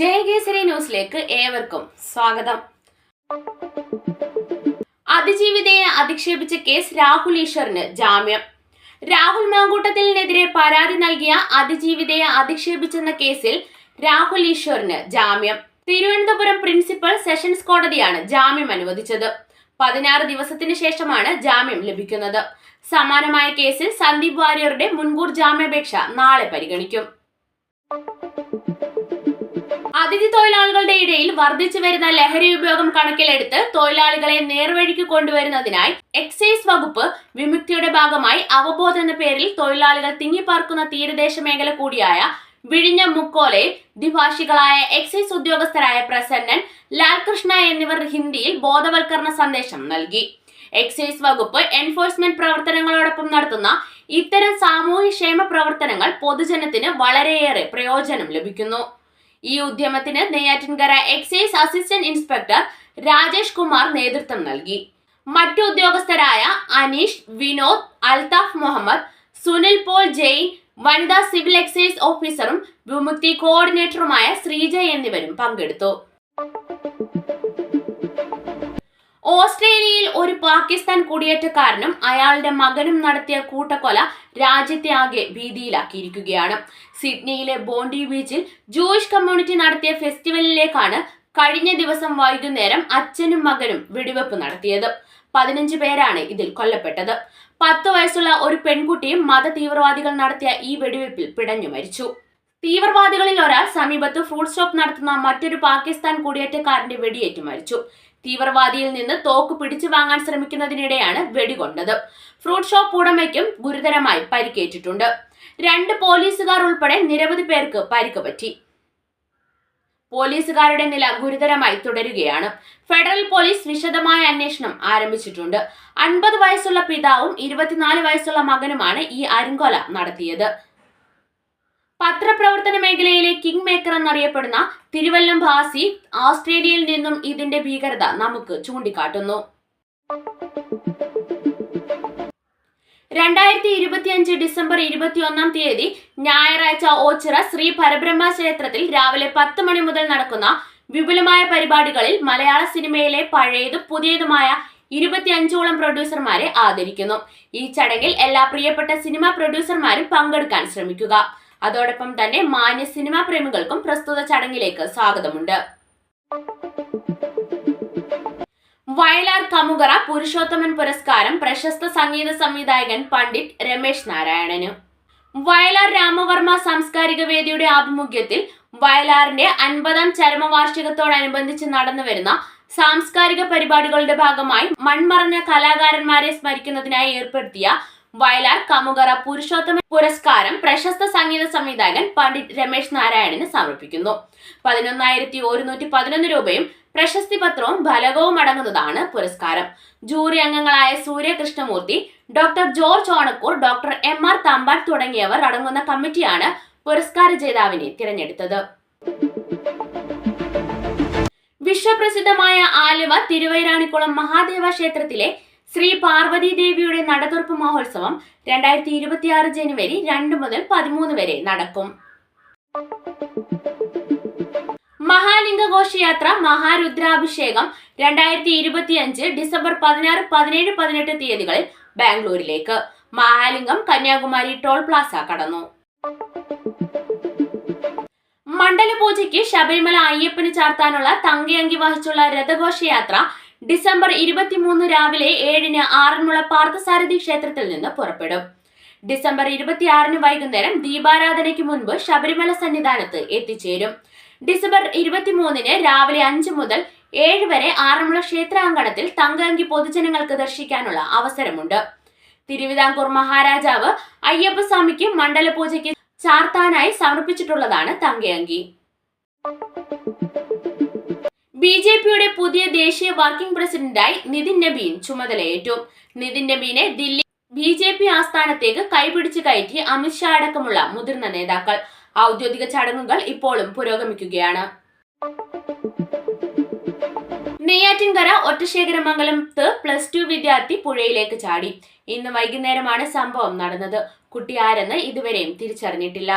കേസരി ന്യൂസിലേക്ക് ഏവർക്കും സ്വാഗതം. അതിജീവിതയെ അധിക്ഷേപിച്ച കേസ് രാഹുൽ ഈശ്വറിന് ജാമ്യം. രാഹുൽ മാങ്കൂട്ടത്തിനെതിരെ പരാതി നൽകിയ അതിജീവിതയെ അധിക്ഷേപിച്ചെന്ന കേസിൽ രാഹുൽ ഈശ്വറിന് ജാമ്യം. തിരുവനന്തപുരം പ്രിൻസിപ്പൽ സെഷൻസ് കോടതിയാണ് ജാമ്യം അനുവദിച്ചത്. പതിനാറ് ദിവസത്തിന് ശേഷമാണ് ജാമ്യം ലഭിക്കുന്നത്. സമാനമായ കേസിൽ സന്ദീപ് വാര്യറുടെ മുൻകൂർ ജാമ്യാപേക്ഷ നാളെ പരിഗണിക്കും. അതിഥി തൊഴിലാളികളുടെ ഇടയിൽ വർദ്ധിച്ചു വരുന്ന ലഹരി ഉപയോഗം കണക്കിലെടുത്ത് തൊഴിലാളികളെ നേർവഴിക്ക് കൊണ്ടുവരുന്നതിനായി എക്സൈസ് വകുപ്പ് വിമുക്തിയുടെ ഭാഗമായി അവബോധ എന്ന പേരിൽ തൊഴിലാളികൾ തിങ്ങിപ്പാർക്കുന്ന തീരദേശ മേഖല കൂടിയായ വിഴിഞ്ഞ മുക്കോലെ ദ്വിഭാഷികളായ എക്സൈസ് ഉദ്യോഗസ്ഥരായ പ്രസന്നൻ ലാൽകൃഷ്ണ എന്നിവർ ഹിന്ദിയിൽ ബോധവൽക്കരണ സന്ദേശം നൽകി. എക്സൈസ് വകുപ്പ് എൻഫോഴ്സ്മെന്റ് പ്രവർത്തനങ്ങളോടൊപ്പം നടത്തുന്ന ഇത്തരം സാമൂഹ്യക്ഷേമ പ്രവർത്തനങ്ങൾ പൊതുജനത്തിന് വളരെയേറെ പ്രയോജനം ലഭിക്കുന്നു. ഈ ഉദ്യമത്തിന് Neyyattinkara excise assistant inspector Rajesh Kumar നേതൃത്വം നൽകി. മറ്റു ഉദ്യോഗസ്ഥരായ അനീഷ് വിനോദ് അൽതാഫ് മുഹമ്മദ് സുനിൽ പോൾ ജെയിൻ വനിതാ സിവിൽ എക്സൈസ് ഓഫീസറും വിമുക്തി കോർഡിനേറ്ററുമായ ശ്രീജ എന്നിവരും പങ്കെടുത്തു. ഓസ്ട്രേലിയയിൽ ഒരു പാകിസ്ഥാൻ കുടിയേറ്റക്കാരനും അയാളുടെ മകനും നടത്തിയ കൂട്ടക്കൊല രാജ്യത്തെ ആകെ ഭീതിയിലാക്കിയിരിക്കുകയാണ്. സിഡ്നിയിലെ ബോണ്ടി ബീച്ചിൽ ജൂയിഷ് കമ്മ്യൂണിറ്റി നടത്തിയ ഫെസ്റ്റിവലിലേക്കാണ് കഴിഞ്ഞ ദിവസം വൈകുന്നേരം അച്ഛനും മകനും വെടിവെപ്പ് നടത്തിയത്. പതിനഞ്ച് പേരാണ് ഇതിൽ കൊല്ലപ്പെട്ടത്. പത്ത് വയസ്സുള്ള ഒരു പെൺകുട്ടിയും മത തീവ്രവാദികൾ നടത്തിയ ഈ വെടിവെപ്പിൽ പിടഞ്ഞു മരിച്ചു. തീവ്രവാദികളിൽ ഒരാൾ സമീപത്ത് ഫ്രൂട്ട് ഷോപ്പ് നടത്തുന്ന മറ്റൊരു പാകിസ്ഥാൻ കുടിയേറ്റക്കാരന്റെ വെടിയേറ്റ് മരിച്ചു. തീവ്രവാദിയിൽ നിന്ന് തോക്ക് പിടിച്ചു വാങ്ങാൻ ശ്രമിക്കുന്നതിനിടെയാണ് വെടികൊണ്ടത്. ഫ്രൂട്ട് ഷോപ്പ് ഉടമയ്ക്കും ഗുരുതരമായി പരിക്കേറ്റിട്ടുണ്ട്. രണ്ട് പോലീസുകാർ ഉൾപ്പെടെ നിരവധി പേർക്ക് പരിക്ക് പറ്റി. പോലീസുകാരുടെ നില ഗുരുതരമായി തുടരുകയാണ്. ഫെഡറൽ പോലീസ് വിശദമായ അന്വേഷണം ആരംഭിച്ചിട്ടുണ്ട്. അൻപത് വയസ്സുള്ള പിതാവും ഇരുപത്തിനാല് വയസ്സുള്ള മകനുമാണ് ഈ അരുങ്കൊല നടത്തിയത്. പത്രപ്രവർത്തന മേഖലയിലെ കിങ് മേക്കർ എന്നറിയപ്പെടുന്ന തിരുവല്ലം ഭാസി ഓസ്ട്രേലിയയിൽ നിന്നും ഇതിന്റെ ഭീകരത നമുക്ക് ചൂണ്ടിക്കാട്ടുന്നു. രണ്ടായിരത്തി ഇരുപത്തിയഞ്ച് ഡിസംബർ ഇരുപത്തിയൊന്നാം തീയതി ഞായറാഴ്ച ഓച്ചിറ ശ്രീ പരബ്രഹ്മ ക്ഷേത്രത്തിൽ രാവിലെ പത്ത് മണി മുതൽ നടക്കുന്ന വിപുലമായ പരിപാടികളിൽ മലയാള സിനിമയിലെ പഴയതും പുതിയതുമായ ഇരുപത്തിയഞ്ചോളം പ്രൊഡ്യൂസർമാരെ ആദരിക്കുന്നു. ഈ ചടങ്ങിൽ എല്ലാ പ്രിയപ്പെട്ട സിനിമാ പ്രൊഡ്യൂസർമാരും പങ്കെടുക്കാൻ ശ്രമിക്കുക. അതോടൊപ്പം തന്നെ മാന്യ സിനിമാ പ്രേമികൾക്കും പ്രസ്തുത ചടങ്ങിലേക്ക് സ്വാഗതമുണ്ട്. വയലാർ കമുകറ പുരുഷോത്തമൻ പുരസ്കാരം പ്രശസ്ത സംഗീത സംവിധായകൻ പണ്ഡിറ്റ് രമേശ് നാരായണന്. വയലാർ രാമവർമ്മ സാംസ്കാരിക വേദിയുടെ ആഭിമുഖ്യത്തിൽ വയലാറിന്റെ അൻപതാം ചരമവാർഷികത്തോടനുബന്ധിച്ച് നടന്നുവരുന്ന സാംസ്കാരിക പരിപാടികളുടെ ഭാഗമായി മൺമറഞ്ഞ കലാകാരന്മാരെ സ്മരിക്കുന്നതിനായി ഏർപ്പെടുത്തിയ വയലാർ കമുകറ പുരുഷോത്തമ പുരസ്കാരം പ്രശസ്ത സംഗീത സംവിധായകൻ പണ്ഡിറ്റ് രമേശ് നാരായണന് സമർപ്പിക്കുന്നു. പതിനൊന്നായിരത്തി ഒരുന്നൂറ്റി പതിനൊന്ന് രൂപയും പ്രശസ്തി പത്രവും ഫലകവും അടങ്ങുന്നതാണ് പുരസ്കാരം. ജൂറി അംഗങ്ങളായ Suryakrishnamoorthy doctor George Onakkoor doctor M R Thampan തുടങ്ങിയവർ അടങ്ങുന്ന കമ്മിറ്റിയാണ് പുരസ്കാര ജേതാവിനെ തിരഞ്ഞെടുത്തത്. വിശ്വപ്രസിദ്ധമായ ആലുവ തിരുവൈരാണിക്കുളം മഹാദേവ ക്ഷേത്രത്തിലെ ശ്രീ പാർവതി ദേവിയുടെ നടതുറപ്പ് മഹോത്സവം രണ്ടായിരത്തി ഇരുപത്തിയാറ് ജനുവരി രണ്ട് മുതൽ പതിമൂന്ന് വരെ നടക്കും. മഹാലിംഗ ഘോഷയാത്ര മഹാരുദ്രാഭിഷേകം രണ്ടായിരത്തി ഇരുപത്തിയഞ്ച് ഡിസംബർ പതിനാറ് പതിനേഴ് പതിനെട്ട് തീയതികളിൽ ബാംഗ്ലൂരിലേക്ക്. മഹാലിംഗം കന്യാകുമാരി ടോൾ പ്ലാസ കടന്നു. മണ്ഡലപൂജയ്ക്ക് ശബരിമല അയ്യപ്പന് ചാർത്താനുള്ള തങ്കയങ്കി വഹിച്ചുള്ള രഥഘോഷയാത്ര ഡിസംബർ ഇരുപത്തിമൂന്ന് രാവിലെ ഏഴിന് ആറന്മുള പാർത്ഥസാരഥി ക്ഷേത്രത്തിൽ നിന്ന് പുറപ്പെടും. ഡിസംബർ ഇരുപത്തിയാറിന് വൈകുന്നേരം ദീപാരാധനയ്ക്ക് മുൻപ് ശബരിമല സന്നിധാനത്ത് എത്തിച്ചേരും. ഡിസംബർ ഇരുപത്തിമൂന്നിന് രാവിലെ അഞ്ച് മുതൽ ഏഴ് വരെ ആറന്മുള ക്ഷേത്രാങ്കണത്തിൽ തങ്കഅങ്കി പൊതുജനങ്ങൾക്ക് ദർശിക്കാനുള്ള അവസരമുണ്ട്. തിരുവിതാംകൂർ മഹാരാജാവ് അയ്യപ്പസ്വാമിക്ക് മണ്ഡലപൂജയ്ക്ക് ചാർത്താനായി സമർപ്പിച്ചിട്ടുള്ളതാണ് തങ്കയങ്കി ബി ജെ പിയുടെ പുതിയ ദേശീയ വർക്കിംഗ് പ്രസിഡന്റായി നിതിൻ നബീൻ ചുമതലയേറ്റു. നിതിൻ നബീനെ ദില്ലി ബി ജെ പി ആസ്ഥാനത്തേക്ക് കൈപിടിച്ച് കയറ്റി അമിത്ഷാ അടക്കമുള്ള മുതിർന്ന നേതാക്കൾ. ഔദ്യോഗിക ചടങ്ങുകൾ ഇപ്പോഴും പുരോഗമിക്കുകയാണ്. നെയ്യാറ്റിൻകര ഒറ്റശേഖരമംഗലത്ത് പ്ലസ് ടു വിദ്യാർത്ഥി പുഴയിലേക്ക് ചാടി. ഇന്ന് വൈകുന്നേരമാണ് സംഭവം നടന്നത്. കുട്ടി ആരെന്ന് ഇതുവരെയും തിരിച്ചറിഞ്ഞിട്ടില്ല.